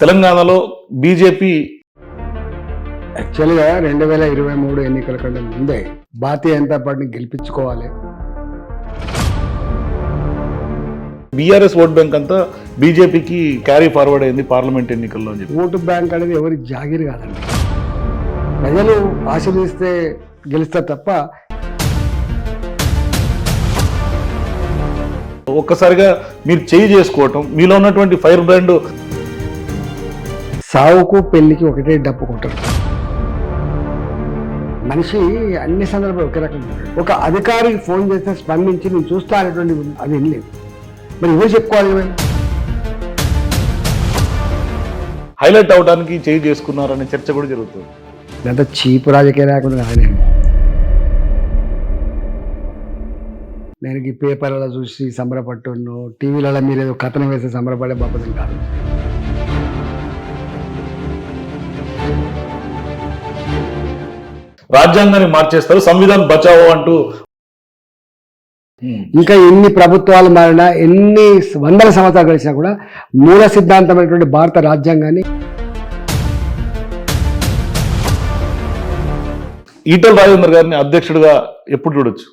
తెలంగాణలో బీజేపీ యాక్చువల్గా రెండు వేల ఇరవై మూడు ఎన్నికల కంటే ముందే భారతీయ జనతా పార్టీని గెలిపించుకోవాలి. బీఆర్ఎస్ ఓట్ బ్యాంక్ అంతా బీజేపీకి క్యారీ ఫార్వర్డ్ అయింది పార్లమెంట్ ఎన్నికల్లో అని చెప్పి. ఓటు బ్యాంక్ అనేది ఎవరి జాగిరి కాదండి. ప్రజలు ఆశీర్వదిస్తే గెలుస్తారు తప్ప ఒక్కసారిగా మీరు చేయి చేసుకోవటం మీలో ఉన్నటువంటి ఫైర్ బ్రాండ్ సావుకు పెళ్ళికి ఒకటే డప్పు కొట్టరు మనిషి అన్ని సందర్భాలు ఒకే రకంగా. ఒక అధికారికి ఫోన్ చేస్తే స్పందించి నేను చూస్తా అనేటువంటి అది ఏం లేదు. మరి ఎవరు చెప్పుకోవాలి? హైలైట్ అవడానికి చేయి చేసుకున్నారనే చర్చ కూడా జరుగుతుంది. ఇదంతా చీపు రాజకీయ లేకుండా ఆయన నేను ఈ పేపర్లలో చూసి సంబరపట్టును టీవీలలో మీరు ఏదో కథనం వేస్తే సంబరపడే బాపతి కాదు రాజ్యాంగాన్ని మార్చేస్తారు సంవిధాన్ బచావో అంటూ. ఇంకా ఎన్ని ప్రభుత్వాలు మారినా ఎన్ని వందల సంవత్సరాలు గడిచినా కూడా మూల సిద్ధాంతమైనటువంటి భారత రాజ్యాంగాన్ని ఈటల రాజేందర్ గారిని అధ్యక్షుడిగా ఎప్పుడు చూడొచ్చు